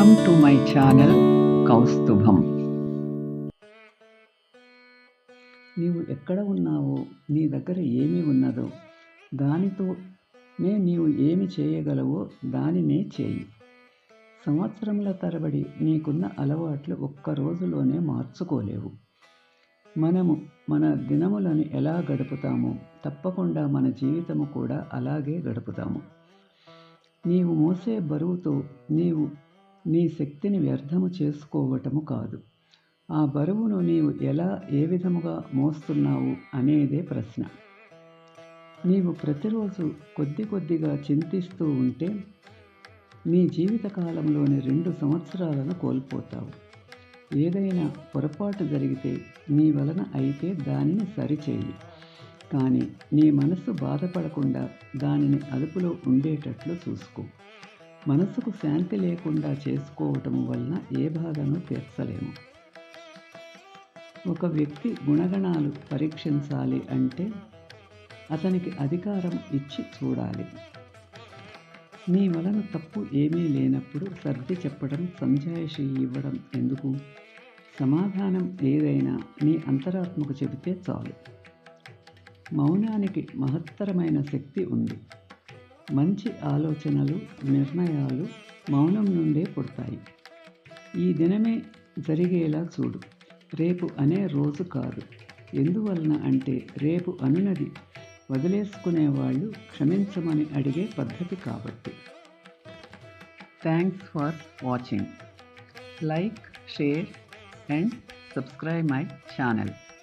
Welcome to my channel కౌస్తుభం నీవు ఎక్కడ ఉన్నావో నీ దగ్గర ఏమి ఉన్నదో దానితోనే నీవు ఏమి చేయగలవో దానినే చేయి. సంవత్సరముల తరబడి నీకున్న అలవాట్లు ఒక్క రోజులోనే మార్చుకోలేవు. మనము మన దినములను ఎలా గడుపుతామో తప్పకుండా మన జీవితము కూడా అలాగే గడుపుతాము. నీవు మోసే బరువుతో నీవు నీ శక్తిని వ్యర్థము చేసుకోవటము కాదు. ఆ బరువును నీవు ఎలా ఏ విధముగా మోస్తున్నావు అనేదే ప్రశ్న. నీవు ప్రతిరోజు కొద్ది కొద్దిగా చింతిస్తూ ఉంటే నీ జీవితకాలంలోని రెండు సంవత్సరాలను కోల్పోతావు. ఏదైనా పొరపాటు జరిగితే నీ వలన అయితే దానిని సరిచేయి. కానీ నీ మనసు బాధపడకుండా దానిని అదుపులో ఉండేటట్లు చూసుకో. మనసుకు శాంతి లేకుండా చేసుకోవటం వలన ఏ బాధను తీర్చలేము. ఒక వ్యక్తి గుణగణాలు పరీక్షించాలి అంటే అతనికి అధికారం ఇచ్చి చూడాలి. నీ వలన తప్పు ఏమీ లేనప్పుడు సర్ది చెప్పడం సంజాయిషి ఇవ్వడం ఎందుకు? సమాధానం ఏదైనా నీ అంతరాత్మకు చెబితే చాలు. మౌనానికి మహత్తరమైన శక్తి ఉంది. మంచి ఆలోచనలు నిర్ణయాలు మౌనం నుండే పుడతాయి. ఈ దినమే జరిగేలా చూడు. రేపు అనే రోజు కాదు. ఎందువలన అంటే రేపు అనునది వదిలేసుకునే వాళ్ళు క్షమించమని అడిగే పద్ధతి కాబట్టి. Thanks for watching like share and subscribe my channel